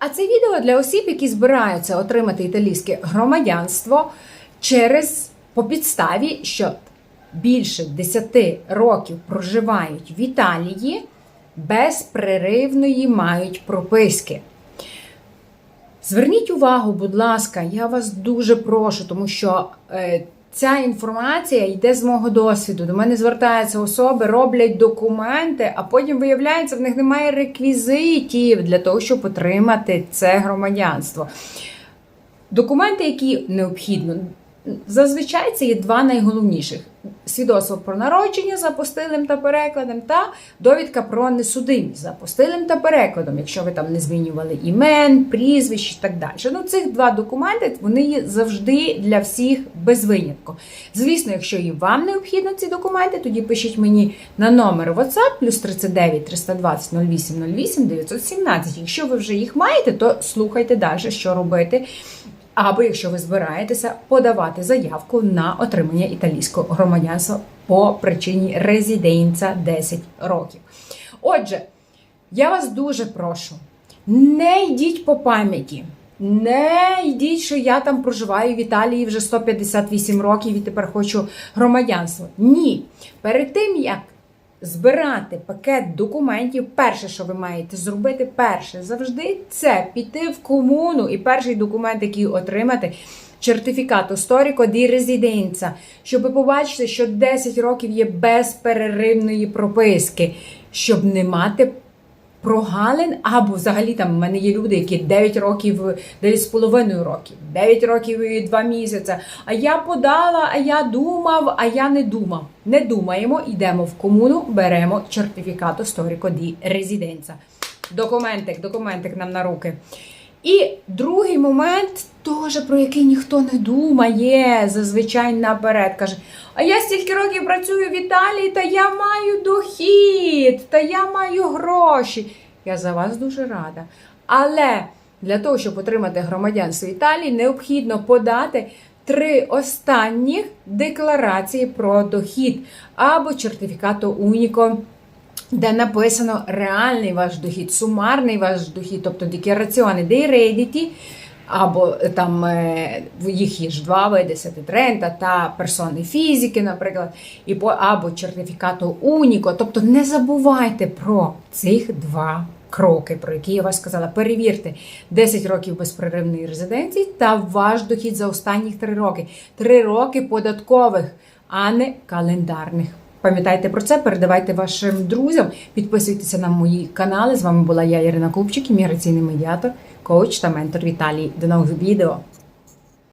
А це відео для осіб, які збираються отримати італійське громадянство через по підставі, що більше 10 років проживають в Італії, безпреривної мають прописки. Зверніть увагу, будь ласка, я вас дуже прошу, тому що е, ця інформація йде з мого досвіду. До мене звертаються особи, роблять документи, а потім виявляється, в них немає реквізитів для того, щоб отримати це громадянство. Документи, які необхідно, зазвичай це є два найголовніших: свідоцтво про народження за постилим та перекладом, та довідка про несудимість за постилим та перекладом, якщо ви там не змінювали імен, прізвищ і так далі. Ну, цих два документи вони є завжди для всіх без винятку. Звісно, якщо і вам необхідно ці документи, тоді пишіть мені на номер WhatsApp плюс 39 320 08 08 917. Якщо ви вже їх маєте, то слухайте далі, що робити. Або якщо ви збираєтеся подавати заявку на отримання італійського громадянства по причині резиденця 10 років. Отже, я вас дуже прошу, не йдіть по пам'яті. Не йдіть, що я там проживаю в Італії вже 158 років і тепер хочу громадянство. Ні. Перед тим як збирати пакет документів, перше, що ви маєте зробити, перше завжди це піти в комуну і перший документ, який отримати. Чертифікат сторіко ді резиденця, щоб побачити, що 10 років є безперервної прописки, щоб не мати прогалин, або взагалі там в мене є люди, які 9 років, 9,5 років, 9 років і 2 місяці. А я подала, а я думав, а я не думав. Не думаємо, йдемо в комуну, беремо сторіко ді резиденца. Документик, документик нам на руки. І другий момент, теж про який ніхто не думає, зазвичай наперед каже: А я стільки років працюю в Італії, та я маю дохід, та я маю гроші. Я за вас дуже рада. Але для того, щоб отримати громадянство Італії, необхідно подати три останніх декларації про дохід або сертифікату Уніко де написано реальний ваш дохід, сумарний ваш дохід, тобто декораціони dei redditi, або там е, їх є ж два види сетитрента та персони фізики, наприклад, і або сертифікату Уніко. Тобто не забувайте про цих два кроки, про які я вас сказала. Перевірте 10 років безперервної резиденції та ваш дохід за останні 3 роки. 3 роки податкових, а не календарних. Пам'ятайте про це, передавайте вашим друзям, підписуйтеся на мої канали. З вами була я, Ірина Купчик, імміграційний медіатор, коуч та ментор Віталій. До нових відео.